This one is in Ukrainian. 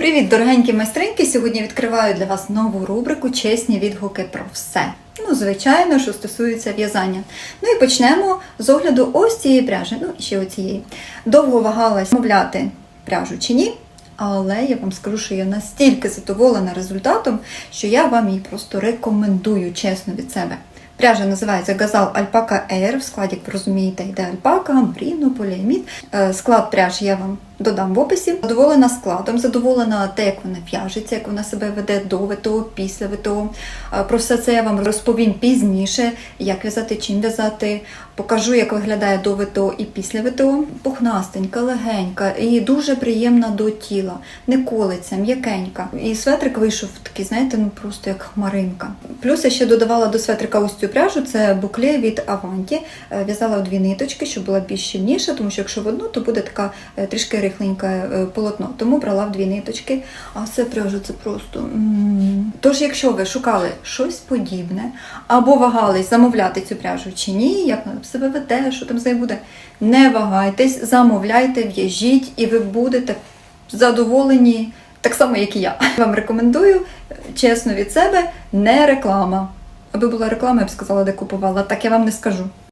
Привіт, дорогенькі майстринки! Сьогодні відкриваю для вас нову рубрику Чесні відгуки про все. Ну, звичайно, що стосується в'язання. Ну і почнемо з огляду ось цієї пряжі, ну ще оцієї. Довго вагалась мовляти пряжу чи ні, але я вам скажу, що я настільки задоволена результатом, що я вам її просто рекомендую чесно від себе. Пряжа називається Газал Альпака Air. В складі, як ви розумієте, йде альпака, меріно, поліамід. Е, Склад пряжі я вам додам в описі. Задоволена складом, задоволена те, як вона в'яжеться, як вона себе веде до ВТО, після ВТО. Е, Про все це я вам розповім пізніше, як в'язати, чим в'язати. Покажу, як виглядає до ВТО і після ВТО. Пухнастенька, легенька і дуже приємна до тіла. Не колиться, м'якенька. І светрик вийшов такий, знаєте, ну просто як хмаринка. Плюс я ще додавала до светрика ось цю пряжу, це букле від Аванті. Е, В'язала в дві ниточки, щоб була більш щільніша, тому що якщо в одну, то буде така е, трішки рихленьке е, полотно. Тому брала в дві ниточки. А це пряжа це просто. Тож, якщо ви шукали щось подібне, або вагались замовляти цю пряжу чи ні, як вона себе веде, що там з нею буде, не вагайтесь, замовляйте, в'яжіть, і ви будете задоволені. Так само, як і я. Вам рекомендую, чесно від себе, не реклама. Аби була реклама, я б сказала, де купувала. Так я вам не скажу.